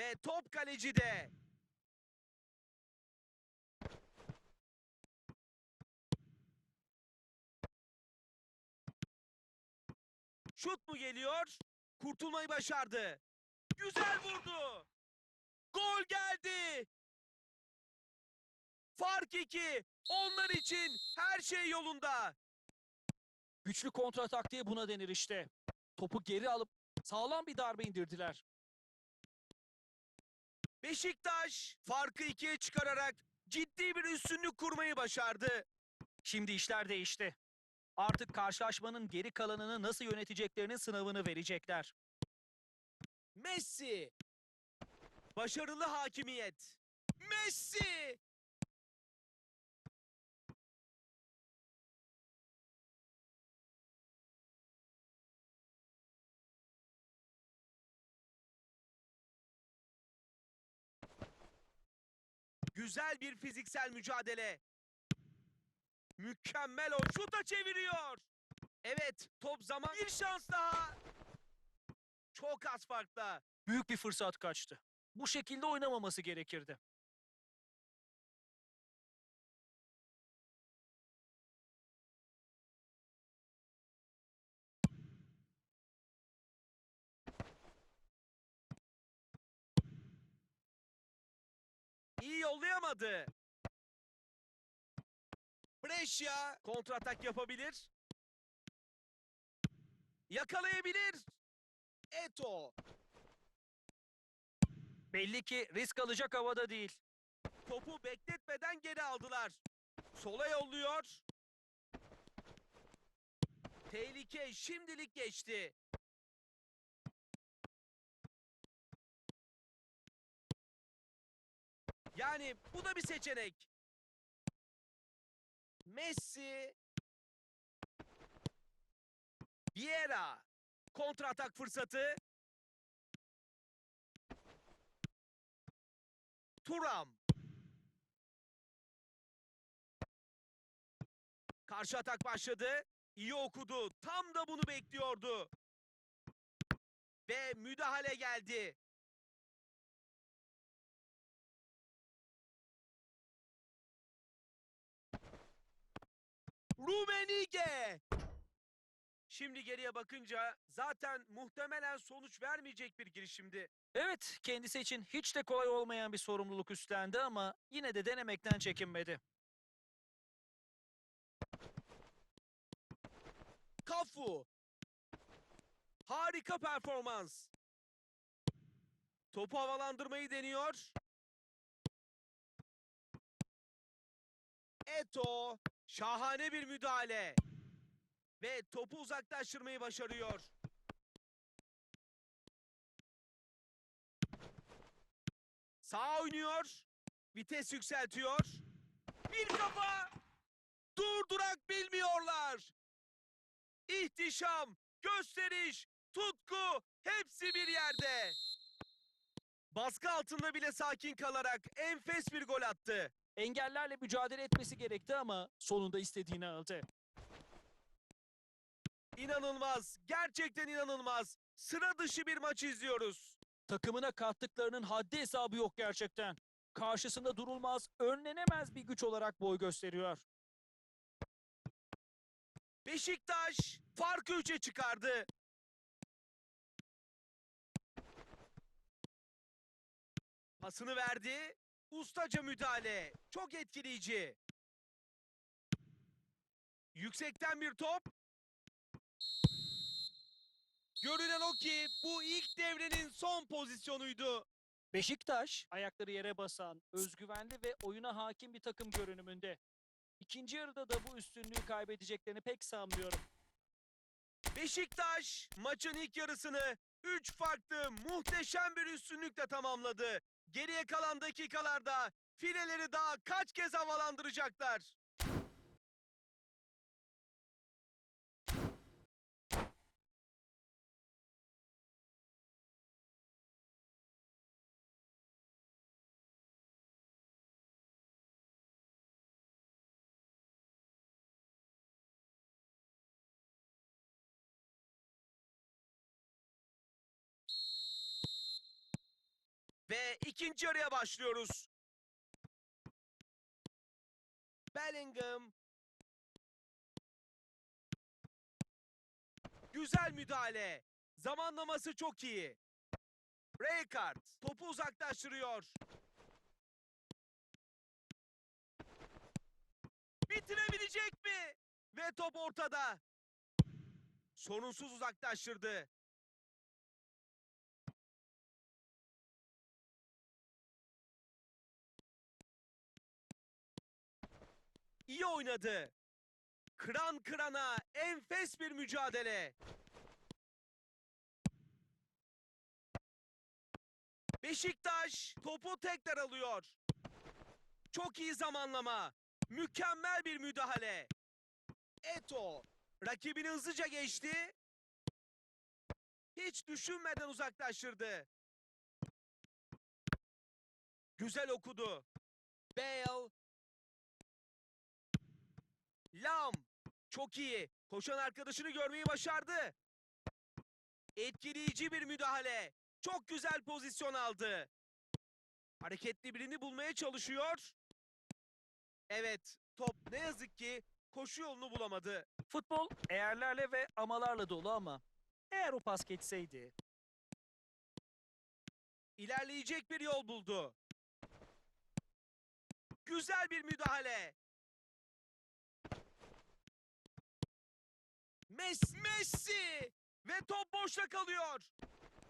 Ve top kalecide. Şut mu geliyor? Kurtulmayı başardı. Güzel vurdu. Gol geldi. Fark iki. Onlar için her şey yolunda. Güçlü kontra taktiği buna denir işte. Topu geri alıp sağlam bir darbe indirdiler. Beşiktaş farkı ikiye çıkararak ciddi bir üstünlük kurmayı başardı. Şimdi işler değişti. Artık karşılaşmanın geri kalanını nasıl yöneteceklerinin sınavını verecekler. Messi. Başarılı hakimiyet. Messi. Güzel bir fiziksel mücadele. Mükemmel o şuta çeviriyor. Evet top zaman bir şans daha. Çok az farkla. Büyük bir fırsat kaçtı. Bu şekilde oynamaması gerekirdi. Yollayamadı. Brescia kontratak yapabilir. Yakalayabilir. Eto. Belli ki risk alacak havada değil. Topu bekletmeden geri aldılar. Sola yolluyor. Tehlike şimdilik geçti. Yani bu da bir seçenek. Messi. Vieira. Kontratak fırsatı. Turam. Karşı atak başladı. İyi okudu. Tam da bunu bekliyordu. Ve müdahale geldi. Rumenige. Şimdi geriye bakınca zaten muhtemelen sonuç vermeyecek bir girişimdi. Evet, kendisi için hiç de kolay olmayan bir sorumluluk üstlendi ama yine de denemekten çekinmedi. Kafu. Harika performans. Topu havalandırmayı deniyor. Eto. Şahane bir müdahale. Ve topu uzaklaştırmayı başarıyor. Sağ oynuyor. Vites yükseltiyor. Bir kafa. Durdurak bilmiyorlar. İhtişam, gösteriş, tutku hepsi bir yerde. Baskı altında bile sakin kalarak enfes bir gol attı. Engellerle mücadele etmesi gerekti ama sonunda istediğini aldı. İnanılmaz, gerçekten inanılmaz. Sıra dışı bir maç izliyoruz. Takımına kattıklarının haddi hesabı yok gerçekten. Karşısında durulmaz, önlenemez bir güç olarak boy gösteriyor. Beşiktaş farkı 3'e çıkardı. Pasını verdi. Ustaca müdahale. Çok etkileyici. Yüksekten bir top. Görünen o ki bu ilk devrenin son pozisyonuydu. Beşiktaş, ayakları yere basan, özgüvenli ve oyuna hakim bir takım görünümünde. İkinci yarıda da bu üstünlüğü kaybedeceklerini pek sanmıyorum. Beşiktaş maçın ilk yarısını 3 farklı muhteşem bir üstünlükle tamamladı. Geriye kalan dakikalarda fileleri daha kaç kez havalandıracaklar? Ve ikinci yarıya başlıyoruz. Bellingham. Güzel müdahale. Zamanlaması çok iyi. Rijkaard topu uzaklaştırıyor. Bitirebilecek mi? Ve top ortada. Sorunsuz uzaklaştırdı. İyi oynadı. Kıran kırana enfes bir mücadele. Beşiktaş topu tekrar alıyor. Çok iyi zamanlama. Mükemmel bir müdahale. Eto rakibini hızlıca geçti. Hiç düşünmeden uzaklaştırdı. Güzel okudu. Bale. Lam. Çok iyi. Koşan arkadaşını görmeyi başardı. Etkileyici bir müdahale. Çok güzel pozisyon aldı. Hareketli birini bulmaya çalışıyor. Evet, top ne yazık ki koşu yolunu bulamadı. Futbol eğerlerle ve amalarla dolu ama eğer o pas geçseydi İlerleyecek bir yol buldu. Güzel bir müdahale. Messi, Messi ve top boşta kalıyor.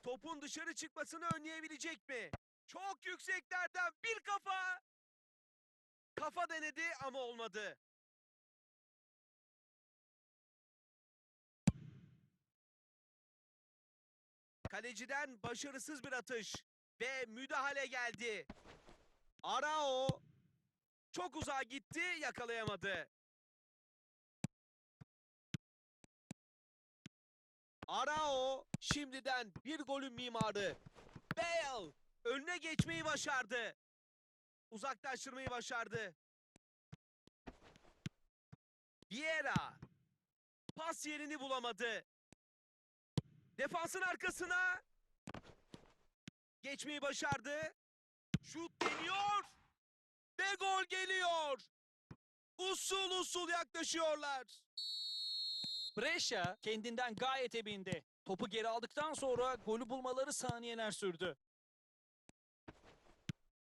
Topun dışarı çıkmasını önleyebilecek mi? Çok yükseklerden bir kafa. Kafa denedi ama olmadı. Kaleciden başarısız bir atış ve müdahale geldi. Arao çok uzağa gitti, yakalayamadı. Arao şimdiden bir golün mimarı. Bale önüne geçmeyi başardı. Uzaklaştırmayı başardı. Vieira pas yerini bulamadı. Defansın arkasına geçmeyi başardı. Şut deniyor ve gol geliyor. Usul usul yaklaşıyorlar. Brescia kendinden gayet emindi. Topu geri aldıktan sonra golü bulmaları saniyeler sürdü.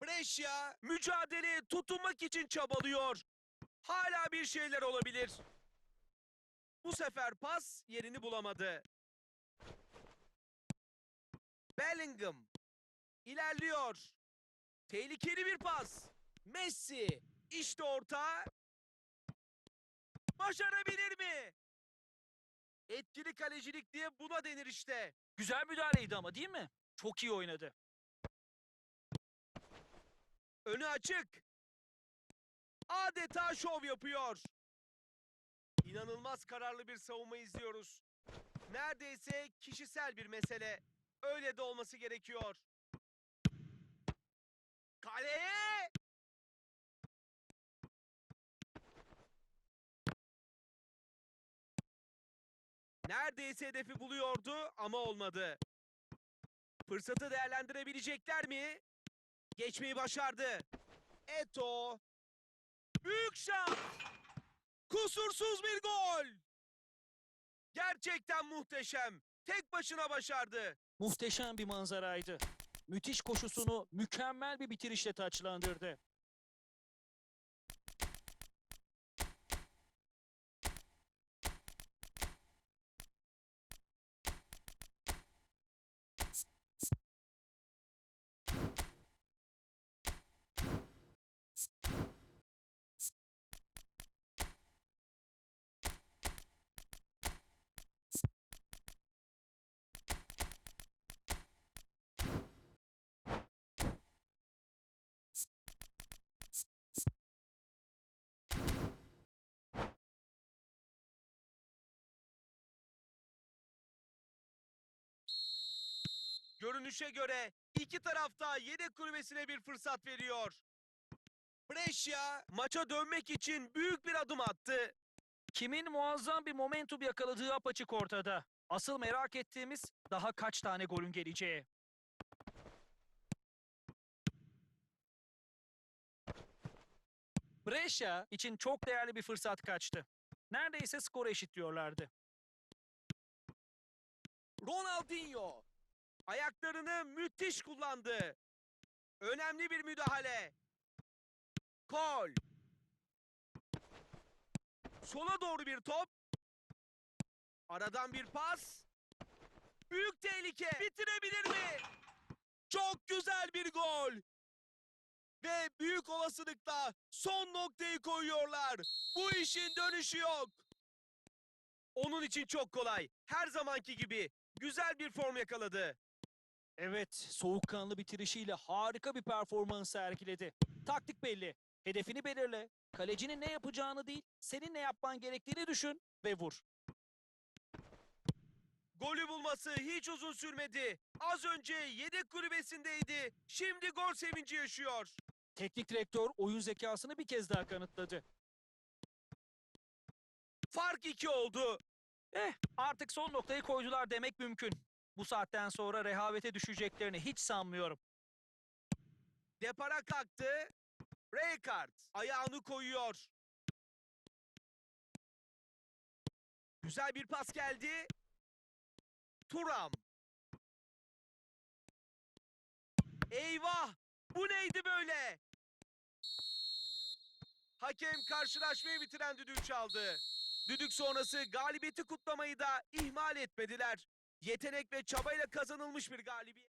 Brescia mücadeleye tutunmak için çabalıyor. Hala bir şeyler olabilir. Bu sefer pas yerini bulamadı. Bellingham ilerliyor. Tehlikeli bir pas. Messi işte orta. Başarabilir mi? Etkili kalecilik diye buna denir işte. Güzel müdahaleydi ama değil mi? Çok iyi oynadı. Önü açık. Adeta şov yapıyor. İnanılmaz kararlı bir savunma izliyoruz. Neredeyse kişisel bir mesele. Öyle de olması gerekiyor. Kaleye! Neredeyse hedefi buluyordu ama olmadı. Fırsatı değerlendirebilecekler mi? Geçmeyi başardı. Eto. Büyük şans. Kusursuz bir gol. Gerçekten muhteşem. Tek başına başardı. Muhteşem bir manzaraydı. Müthiş koşusunu mükemmel bir bitirişle taçlandırdı. Görünüşe göre iki tarafta yedek kulübesine bir fırsat veriyor. Brescia maça dönmek için büyük bir adım attı. Kimin muazzam bir momentum yakaladığı apaçık ortada. Asıl merak ettiğimiz daha kaç tane golün geleceği. Brescia için çok değerli bir fırsat kaçtı. Neredeyse skoru eşitliyorlardı. Ronaldinho ayaklarını müthiş kullandı. Önemli bir müdahale. Kol. Sola doğru bir top. Aradan bir pas. Büyük tehlike. Bitirebilir mi? Çok güzel bir gol. Ve büyük olasılıkla son noktayı koyuyorlar. Bu işin dönüşü yok. Onun için çok kolay. Her zamanki gibi güzel bir form yakaladı. Evet, soğukkanlı bitirişiyle harika bir performans sergiledi. Taktik belli. Hedefini belirle. Kalecinin ne yapacağını değil, senin ne yapman gerektiğini düşün ve vur. Golü bulması hiç uzun sürmedi. Az önce yedek kulübesindeydi. Şimdi gol sevinci yaşıyor. Teknik direktör oyun zekasını bir kez daha kanıtladı. Fark iki oldu. Eh, artık son noktayı koydular demek mümkün. Bu saatten sonra rehavete düşeceklerini hiç sanmıyorum. Depara kalktı. Raykart ayağını koyuyor. Güzel bir pas geldi. Turam. Eyvah! Bu neydi böyle? Hakem karşılaşmayı bitiren düdüğü çaldı. Düdük sonrası galibiyeti kutlamayı da ihmal etmediler. Yetenek ve çabayla kazanılmış bir galibiyet.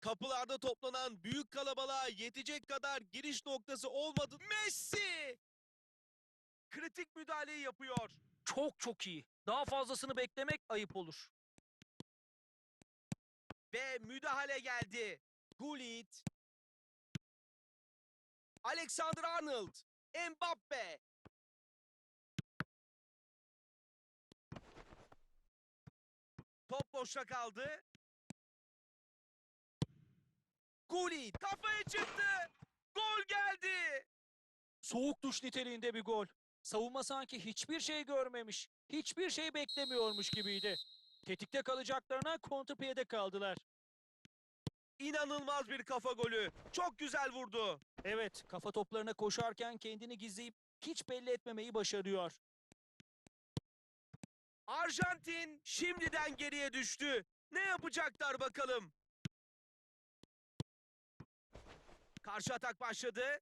Kapılarda toplanan büyük kalabalığa yetecek kadar giriş noktası olmadı. Messi! Kritik müdahaleyi yapıyor. Çok çok iyi. Daha fazlasını beklemek ayıp olur. Ve müdahale geldi. Gullit. Alexander Arnold. Mbappe. Top boşta kaldı. Gullit kafaya çıktı. Gol geldi. Soğuk duş niteliğinde bir gol. Savunma sanki hiçbir şey görmemiş, hiçbir şey beklemiyormuş gibiydi. Tetikte kalacaklarına kontrpiyede kaldılar. İnanılmaz bir kafa golü. Çok güzel vurdu. Evet, kafa toplarına koşarken kendini gizleyip hiç belli etmemeyi başarıyor. Arjantin şimdiden geriye düştü. Ne yapacaklar bakalım? Karşı atak başladı.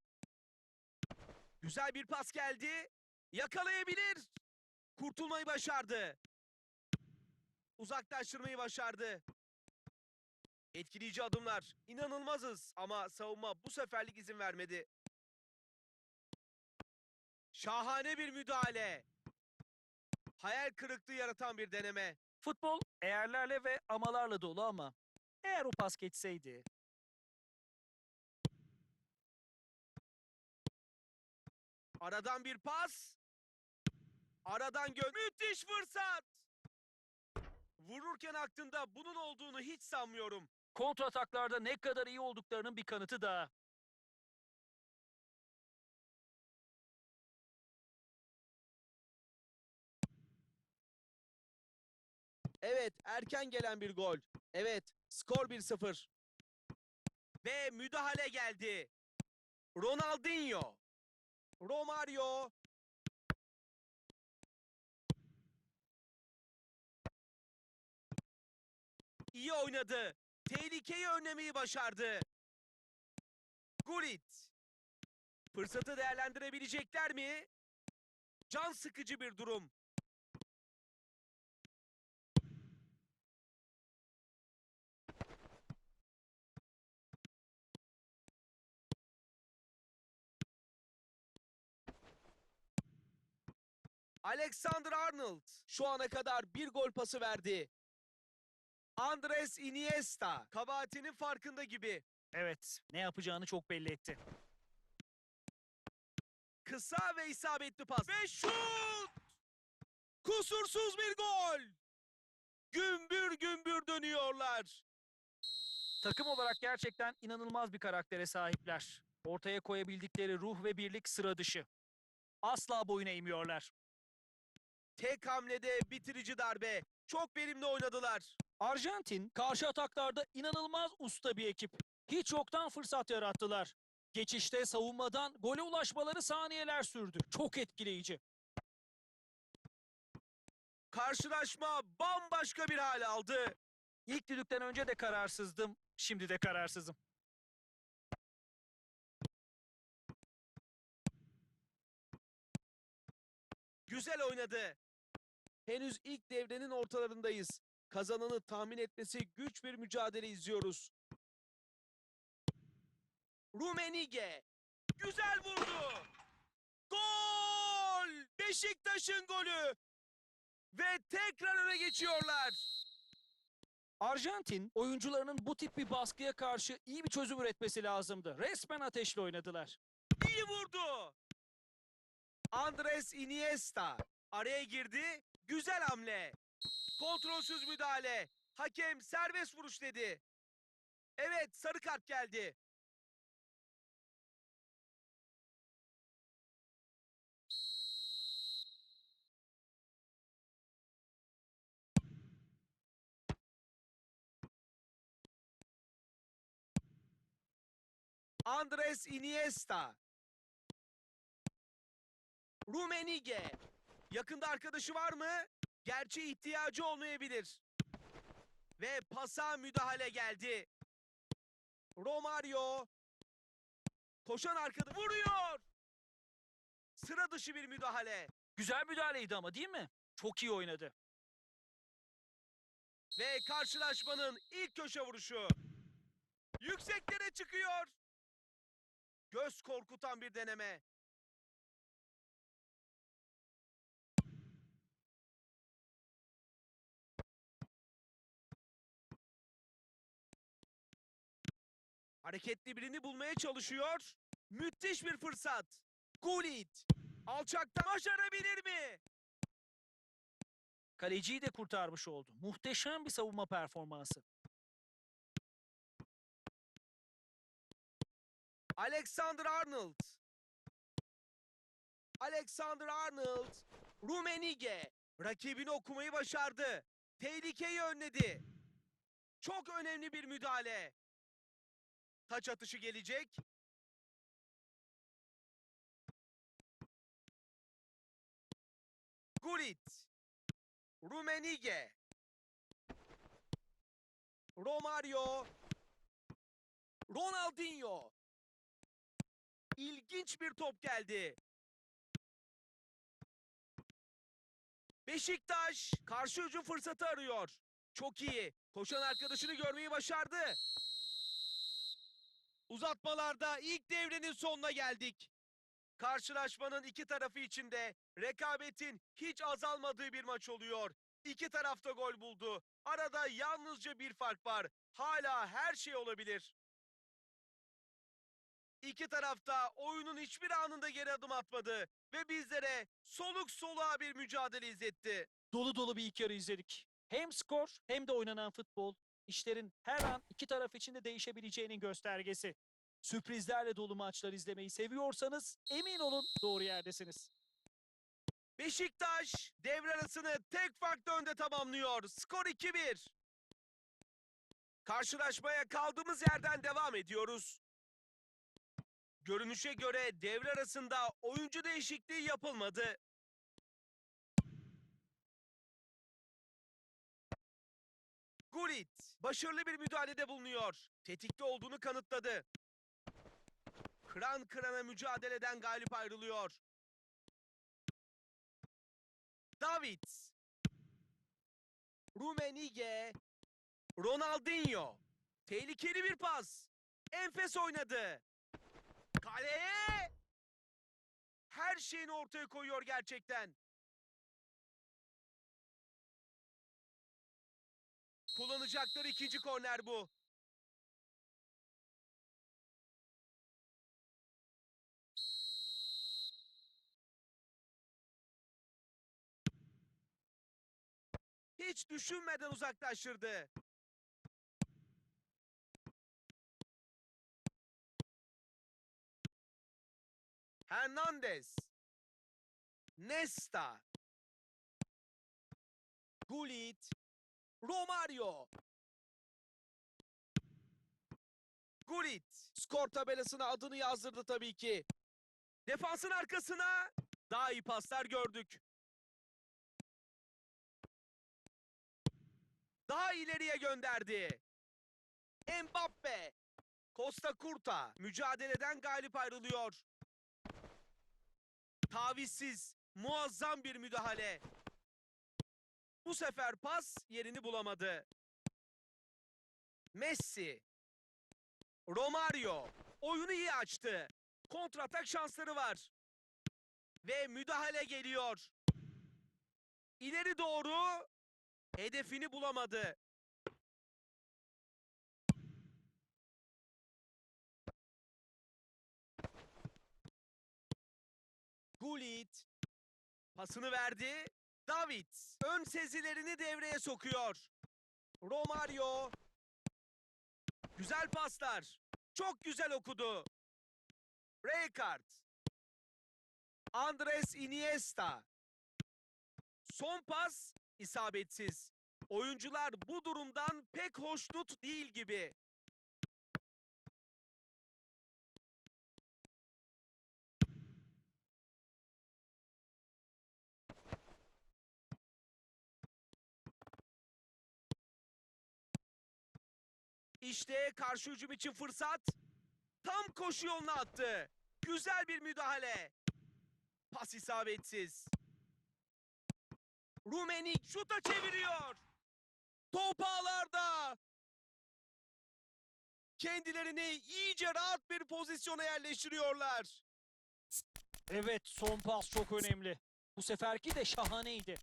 Güzel bir pas geldi. Yakalayabilir. Kurtulmayı başardı. Uzaklaştırmayı başardı. Etkileyici adımlar. İnanılmazız ama savunma bu seferlik izin vermedi. Şahane bir müdahale. Hayal kırıklığı yaratan bir deneme. Futbol eğerlerle ve amalarla dolu ama eğer o pas geçseydi. Aradan bir pas. Aradan gö... Müthiş fırsat. Vururken aklında bunun olduğunu hiç sanmıyorum. Kontrataklarda ne kadar iyi olduklarının bir kanıtı daha. Evet, erken gelen bir gol. Evet, skor 1-0. Ve müdahale geldi. Ronaldinho. Romario. İyi oynadı. Tehlikeyi önlemeyi başardı. Gullit. Fırsatı değerlendirebilecekler mi? Can sıkıcı bir durum. Alexander Arnold şu ana kadar bir gol pası verdi. Andres Iniesta kabahatinin farkında gibi. Evet, ne yapacağını çok belli etti. Kısa ve isabetli pas. Ve şut! Kusursuz bir gol! Gümbür gümbür dönüyorlar. Takım olarak gerçekten inanılmaz bir karaktere sahipler. Ortaya koyabildikleri ruh ve birlik sıra dışı. Asla boyun eğmiyorlar. Tek hamlede bitirici darbe. Çok verimli oynadılar. Arjantin karşı ataklarda inanılmaz usta bir ekip. Hiç yoktan fırsat yarattılar. Geçişte savunmadan gole ulaşmaları saniyeler sürdü. Çok etkileyici. Karşılaşma bambaşka bir hal aldı. İlk düdükten önce de kararsızdım, şimdi de kararsızım. Güzel oynadı. Henüz ilk devrenin ortalarındayız. Kazananı tahmin etmesi güç bir mücadele izliyoruz. Rumenige. Güzel vurdu. Gol! Beşiktaş'ın golü. Ve tekrar öne geçiyorlar. Arjantin oyuncularının bu tip bir baskıya karşı iyi bir çözüm üretmesi lazımdı. Resmen ateşle oynadılar. İyi vurdu. Andres Iniesta araya girdi. Güzel hamle. Kontrolsüz müdahale. Hakem serbest vuruş dedi. Evet sarı kart geldi. Andres Iniesta Rumenige. Yakında arkadaşı var mı? Gerçi ihtiyacı olmayabilir. Ve pasa müdahale geldi. Romario. Koşan arkadaş vuruyor. Sıra dışı bir müdahale. Güzel müdahaleydi ama değil mi? Çok iyi oynadı. Ve karşılaşmanın ilk köşe vuruşu. Yükseklere çıkıyor. Göz korkutan bir deneme. Hareketli birini bulmaya çalışıyor. Müthiş bir fırsat. Gullit. Alçakta başarabilir mi? Kaleciyi de kurtarmış oldu. Muhteşem bir savunma performansı. Alexander Arnold. Alexander Arnold. Rumenige. Rakibini okumayı başardı. Tehlikeyi önledi. Çok önemli bir müdahale. Taç atışı gelecek. Gullit. Rumenige. Romario. Ronaldinho. İlginç bir top geldi. Beşiktaş karşı hücum fırsatı arıyor. Çok iyi. Koşan arkadaşını görmeyi başardı. Uzatmalarda ilk devrenin sonuna geldik. Karşılaşmanın iki tarafı için de rekabetin hiç azalmadığı bir maç oluyor. İki tarafta gol buldu. Arada yalnızca bir fark var. Hala her şey olabilir. İki tarafta oyunun hiçbir anında geri adım atmadı ve bizlere soluk soluğa bir mücadele izletti. Dolu dolu bir ilk yarı izledik. Hem skor hem de oynanan futbol işlerin her an iki taraf için de değişebileceğinin göstergesi. Sürprizlerle dolu maçlar izlemeyi seviyorsanız emin olun doğru yerdesiniz. Beşiktaş devre arasını tek farklı önde tamamlıyor. Skor 2-1. Karşılaşmaya kaldığımız yerden devam ediyoruz. Görünüşe göre devre arasında oyuncu değişikliği yapılmadı. Gullit başarılı bir müdahalede bulunuyor. Tetikte olduğunu kanıtladı. Kıran kırana mücadeleden galip ayrılıyor. David. Rumenige. Ronaldinho. Tehlikeli bir pas. Enfes oynadı. Kaleye. Her şeyini ortaya koyuyor gerçekten. Kullanacakları ikinci korner bu. Hiç düşünmeden uzaklaştırdı. Hernandez. Nesta. Gullit. Romario. Gullit. Skor tabelasına adını yazdırdı tabii ki. Defansın arkasına daha iyi paslar gördük. Daha ileriye gönderdi. Mbappe. Costa Curta mücadeleden galip ayrılıyor. Tavizsiz, muazzam bir müdahale. Bu sefer pas yerini bulamadı. Messi. Romario. Oyunu iyi açtı. Kontratak şansları var. Ve müdahale geliyor. İleri doğru hedefini bulamadı. Gullit pasını verdi. David ön sezilerini devreye sokuyor. Romario güzel paslar. Çok güzel okudu. Rijkaard Andres Iniesta Son pas isabetsiz. Oyuncular bu durumdan pek hoşnut değil gibi. İşte karşı hücum için fırsat. Tam koşu yoluna attı. Güzel bir müdahale. Pas isabetsiz. Rumenik şuta çeviriyor. Top ağlarda. Kendilerini iyice rahat bir pozisyona yerleştiriyorlar. Evet son pas çok önemli. Bu seferki de şahaneydi.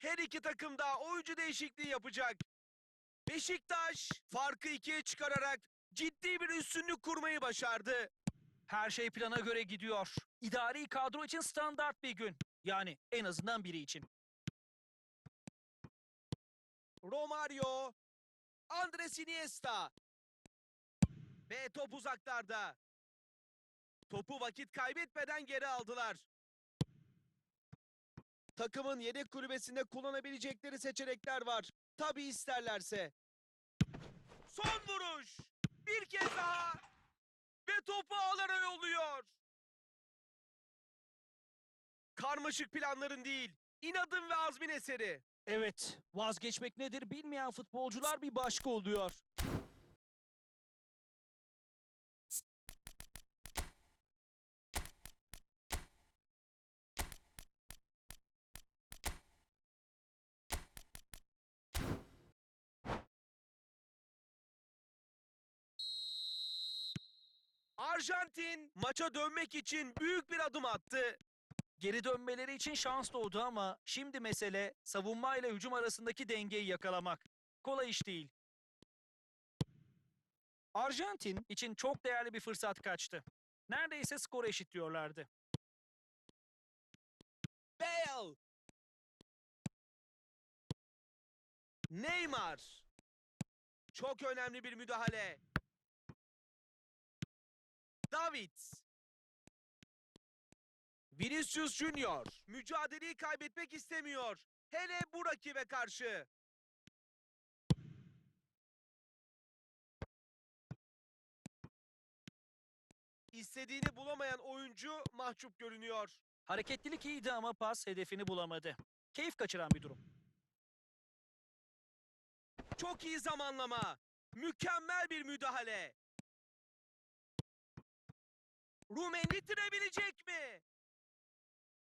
Her iki takım da oyuncu değişikliği yapacak. Beşiktaş farkı ikiye çıkararak ciddi bir üstünlük kurmayı başardı. Her şey plana göre gidiyor. İdari kadro için standart bir gün. Yani en azından biri için. Romario, Andres Iniesta ve top uzaklarda. Topu vakit kaybetmeden geri aldılar. Takımın yedek kulübesinde kullanabilecekleri seçenekler var. Tabi isterlerse. Son vuruş. Bir kez daha. Ve topu ağlara yolluyor. Karmaşık planların değil, inadın ve azmin eseri. Evet, vazgeçmek nedir bilmeyen futbolcular bir başka oluyor. Arjantin maça dönmek için büyük bir adım attı. Geri dönmeleri için şans doğdu ama şimdi mesele savunma ile hücum arasındaki dengeyi yakalamak. Kolay iş değil. Arjantin için çok değerli bir fırsat kaçtı. Neredeyse skoru eşitliyorlardı. Bale. Neymar. Çok önemli bir müdahale. David. Vinicius Junior. Mücadeleyi kaybetmek istemiyor. Hele bu rakibe karşı. İstediğini bulamayan oyuncu mahcup görünüyor. Hareketlilik iyiydi ama pas hedefini bulamadı. Keyif kaçıran bir durum. Çok iyi zamanlama. Mükemmel bir müdahale. Rumen bitirebilecek mi?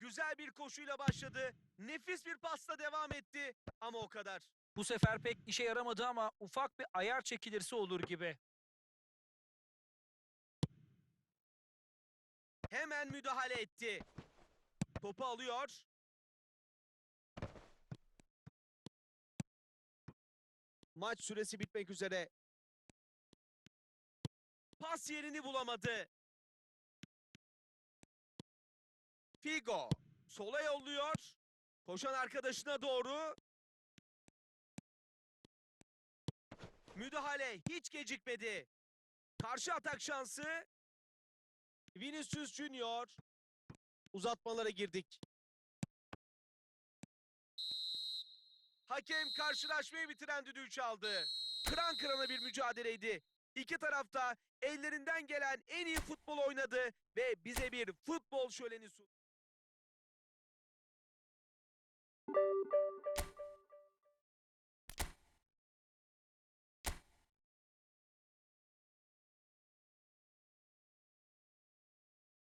Güzel bir koşuyla başladı. Nefis bir pasla devam etti. Ama o kadar. Bu sefer pek işe yaramadı ama ufak bir ayar çekilirse olur gibi. Hemen müdahale etti. Topu alıyor. Maç süresi bitmek üzere. Pas yerini bulamadı. Figo sola yolluyor. Koşan arkadaşına doğru. Müdahale hiç gecikmedi. Karşı atak şansı. Vinicius Junior. Uzatmalara girdik. Hakem karşılaşmayı bitiren düdüğü çaldı. Kıran kırana bir mücadeleydi. İki tarafta ellerinden gelen en iyi futbol oynadı ve bize bir futbol şöleni sundu. Thank you.